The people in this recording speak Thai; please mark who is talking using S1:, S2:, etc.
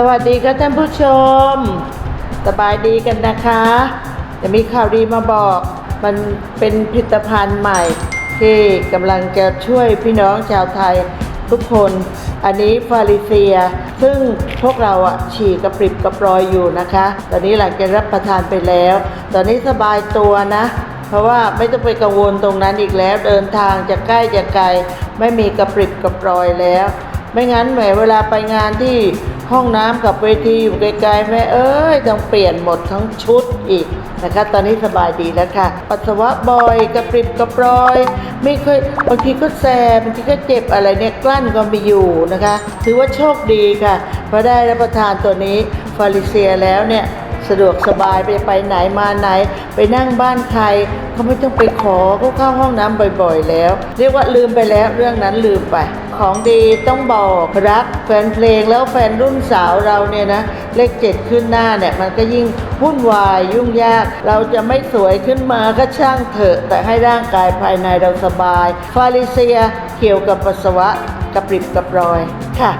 S1: สวัสดีครับท่านผู้ชม สบายดีกันนะคะ จะมีข่าวดีมาบอก มันเป็นผลิตภัณฑ์ใหม่ ที่กำลังจะช่วยพี่น้องชาวไทยทุกคน อันนี้ฟาริเซีย ซึ่งพวกเราอะฉี่กระปริบกระปรอยอยู่นะคะ ตอนนี้หลังจากรับประทานไปแล้ว ตอนนี้สบายตัวนะ เพราะว่าไม่ต้องไปกังวลตรงนั้นอีกแล้ว เดินทางจะใกล้จะไกล ไม่มีกระปริบกระปรอยแล้ว ไม่งั้นแหมเวลาไปงานที่ ห้องน้ำกับเวทีอยู่ไกลๆแม่เอ้ยต้องเปลี่ยนหมดทั้งชุดอีกนะคะ ตอนนี้สบายดีแล้วค่ะ ปัสสาวะบ่อยกระปริบกระปรอย ไม่เคยบางทีก็แสบบางทีก็เจ็บอะไรเนี่ยกลั้นก็ไม่อยู่นะคะ ถือว่าโชคดีค่ะพราะได้รับประทานตัวนี้ฟาริเซียแล้วเนี่ยสะดวกสบายไปไปไหนมาไหน ไปนั่งบ้านใคร เขาไม่ต้องไปขอเขาเข้าห้องน้ำบ่อยๆ แล้ว เรียกว่าลืมไปแล้วเรื่องนั้นลืมไป ของดีต้องบอกรักแฟนเพลงแล้วแฟนรุ่นสาวเราเนี่ยนะ เลขเจ็ดขึ้นหน้าเนี่ย มันก็ยิ่งวุ่นวายยุ่งยาก เราจะไม่สวยขึ้นมาก็ช่างเถอะ แต่ให้ร่างกายภายในเราสบาย ฟาริเซียเกี่ยวกับปัสสาวะกระปริบกระปรอยค่ะ